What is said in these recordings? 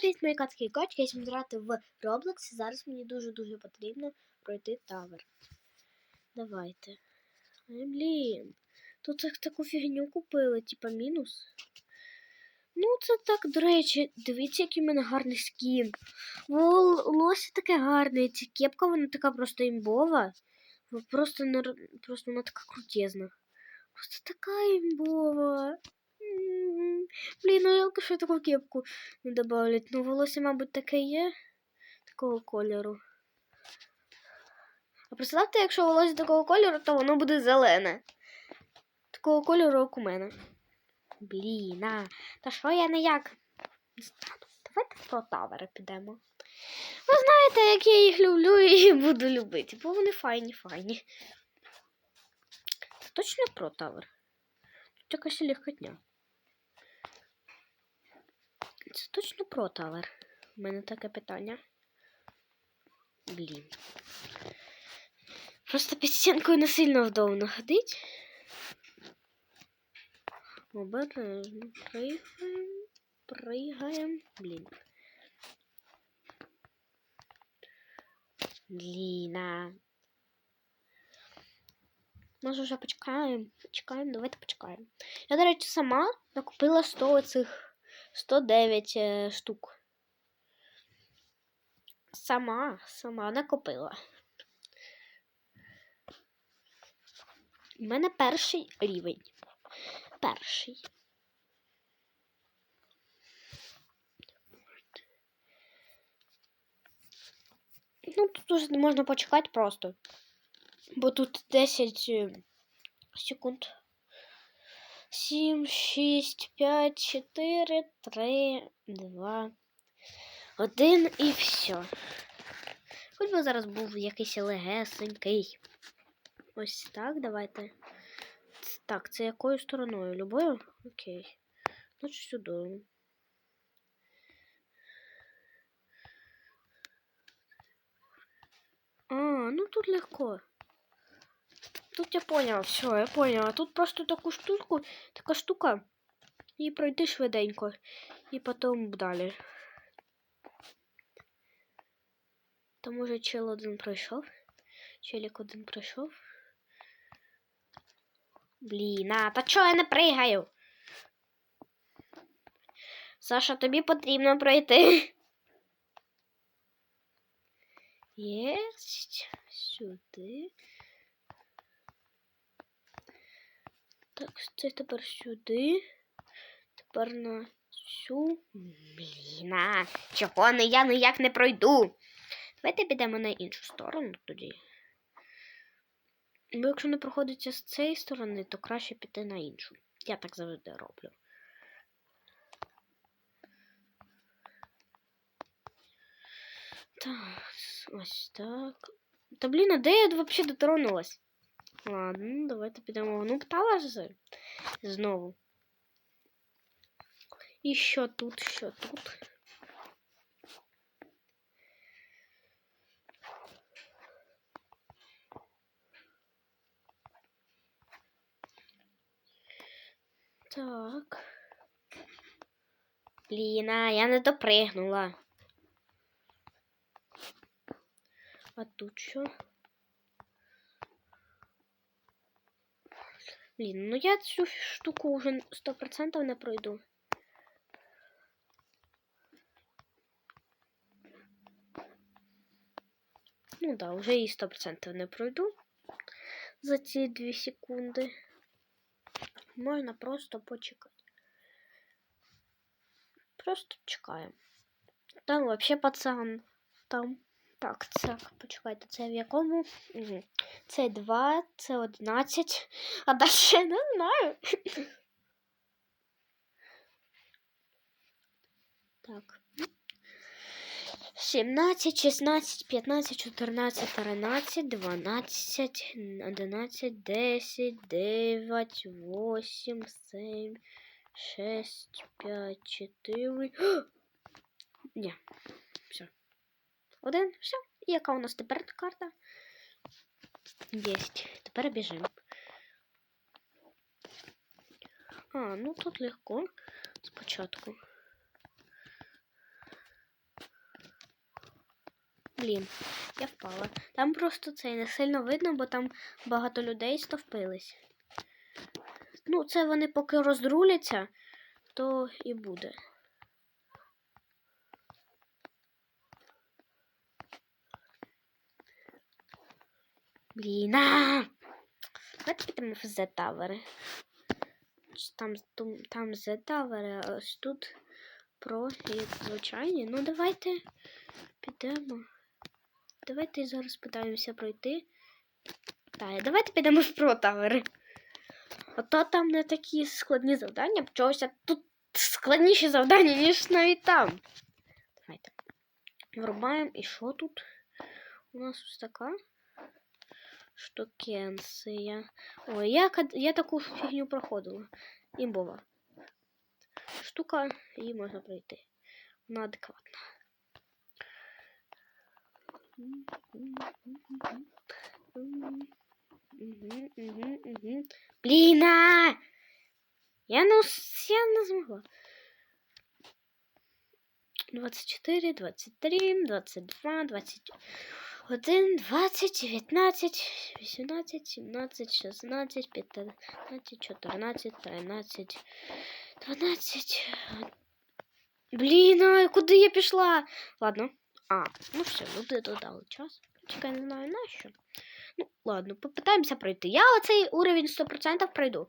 привіт, мої катки і качки. Я сьогодні грати в Roblox. Зараз мені дуже-дуже потрібно пройти тавер. Давайте. Ай, блін. Тут так, таку фігню купили, типа мінус. Ну, це так, до речі, дивіться, який в мене гарний скін. Волосся таке гарне, і ця кепка, вона така просто імбова. Просто, просто вона така крутезна. Просто така імбова. Блін, ну жалко, що таку кепку не добавлять. Ну, волосся, мабуть, таке є. Такого кольору. А представте, якщо волосся такого кольору, то воно буде зелене. Такого кольору, як у мене. Блін, а. Та що я не стану. Давайте про тавери підемо. Ви знаєте, як я їх люблю і буду любити, бо вони файні, файні. Це точно про тавер? Тут якась легкотня. Це точно про тавер. У мене таке питання. Блін. Просто під стінкою не сильно вдовно ходить. Обережно. Пригаємо. Пригаємо. Блін. Бліна. Може вже почекаємо. Почекаємо, давайте почекаємо. Я, до речі, сама накупила 100 оцих 109 е, штук. Сама, сама накупила. У мене перший рівень. Перший. Ну, тут уже можна почекати просто. Бо тут 10 е, секунд. 7, 6, 5, 4, 3, 2, 1 і все. Хоч би зараз був якийсь легесенький. Ось так, давайте. Так, це якою стороною? Любою? Окей. Значить сюди. А, ну тут легко. Тут я понял, все, я поняла. Тут просто таку штуку, така штука. І пройти швиденько. І потім далі. Там уже чел один пройшов. Челік один пройшов. Блін, а та чого я не пригаю? Саша, тобі потрібно пройти. Єсть. Сюди. Так, це тепер сюди. Тепер на цю. Блін, чого не я ніяк не пройду? Давайте підемо на іншу сторону тоді. Бо якщо не проходиться з цієї сторони, то краще піти на іншу. Я так завжди роблю. Так, ось так. Та блін, а де я взагалі дотронулась? Ладно, ну, давайте підемо. Ну, пталася знову. І що тут, що тут? Так. Блін, а я не допригнула. А тут що? Блін, ну я цю штуку вже 100% не пройду. Ну да, вже і 100% не пройду за ці 2 секунди. Можна просто почекати. Просто чекаємо. Там вообще пацан. Там. Так, це, почекайте, це в якому? Це 2, це 11. А далі я не знаю. Так. 17, 16, 15, 14, 13, 12, 11, 10, 9, 8, 7, 6, 5, 4. Ні. Один, все. І яка у нас тепер карта? Єсть. Тепер біжимо. А, ну тут легко. Спочатку. блін, я впала. Там просто це не сильно видно, бо там багато людей стовпились. Ну, це вони поки розруляться, то і буде. Блін! Давайте підемо в Z Tower. Там, там, там Z Tower, а ось тут про як звичайні. Ну, давайте підемо. Давайте зараз питаємося пройти. Так, давайте підемо в Pro Tower. Ото там не такі складні завдання, чогось тут складніші завдання, ніж навіть там. Давайте. Врубаємо. І що тут? У нас ось така штукенція. Ой, я, кад- я таку фігню проходила. Імбова. Штука, її можна пройти. Вона адекватна. Мгм, мгм, мгм. Блін! а! Я не, ус- я не змогла. 24, 23, 22, 21, 20, 19, 18, 17, 16, 15, 14, 13, 12. Блін, а куди я пішла? Ладно. А, ну все, люди додали час. Чекай, не знаю на що. Ну, ладно, попитаємося пройти. Я оцей уровень 100% пройду.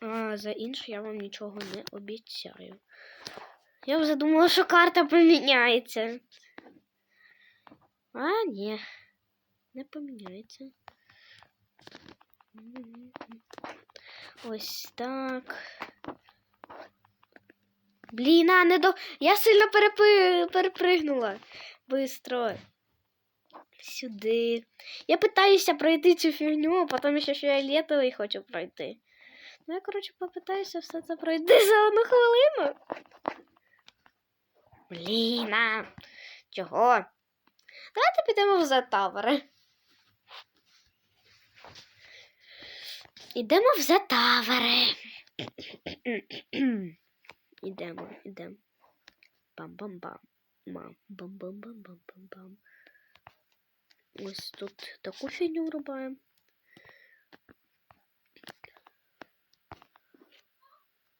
А за інше я вам нічого не обіцяю. Я вже думала, що карта поміняється. А, ні. Не поміняється. Ось так. Блін, а не до. Я сильно перепи... перепригнула. Бистро. Сюди. Я питаюся пройти цю фігню, а потім ще фіолетовий хочу пройти. Ну, я, коротше, попитаюся все це пройти за одну хвилину. Блін, а чого? Давайте підемо в Затавери. Ідемо в Затавери. Ідемо, ідемо. Бам-бам-бам. Бам-бам-бам-бам-бам-бам. Ось тут таку фігню врубаємо.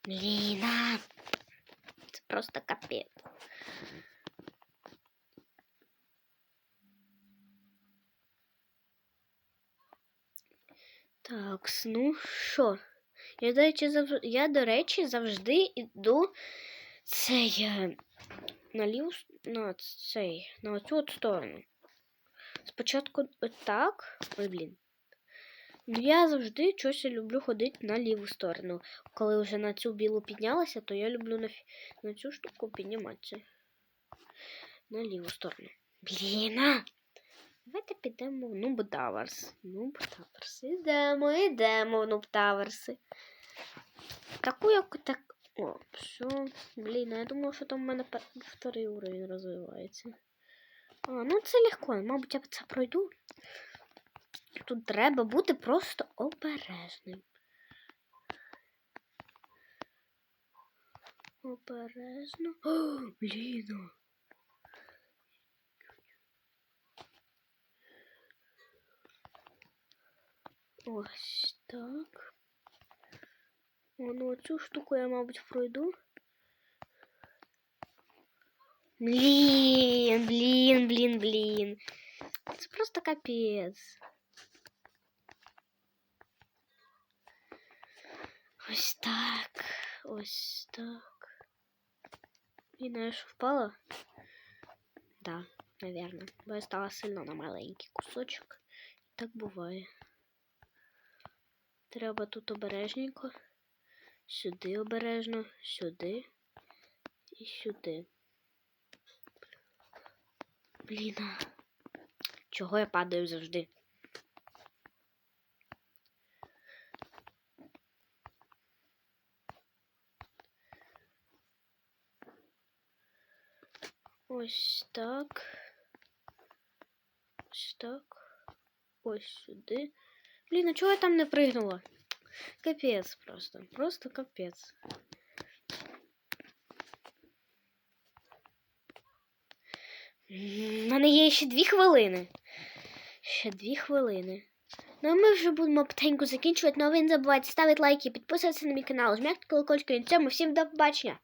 Ліна. Це просто капець. Так, ну що? Я, до речі, завжди, я, до речі, завжди йду цей е, на ліву на цей, на цю от сторону. Спочатку отак. Ой, блін. Ну, я завжди щось люблю ходити на ліву сторону. Коли вже на цю білу піднялася, то я люблю на, на цю штуку підніматися. На ліву сторону. Блін! Давайте підемо в Noob Towers. Noob Towers. Ідемо, ідемо в Noob Towers. Таку як так. О, все. Блін, а я думала, що там в мене вторий уровень розвивається. А, ну це легко, мабуть, я це пройду. Тут треба бути просто обережним. Обережно. О, блін. Ось так. О, ну цю штуку я, мабуть, пройду. Блін, блін, блін, блін. Це просто капець. Ось так. Ось так. І на що впала? Да, наверное. Бо я стала сильно на маленький кусочок. Так буває. Треба тут обережненько. Сюди обережно, сюди і сюди. Блін. Чого я падаю завжди? Ось так. Ось так. Ось сюди. Блін, а чого я там не пригнула? Капець просто. Просто капець. У мене є ще дві хвилини. Ще дві хвилини. Ну а ми вже будемо потихеньку закінчувати. Ну а ви не забувайте ставити лайки, підписуватися на мій канал, жмякти колокольчик. І на цьому всім до побачення.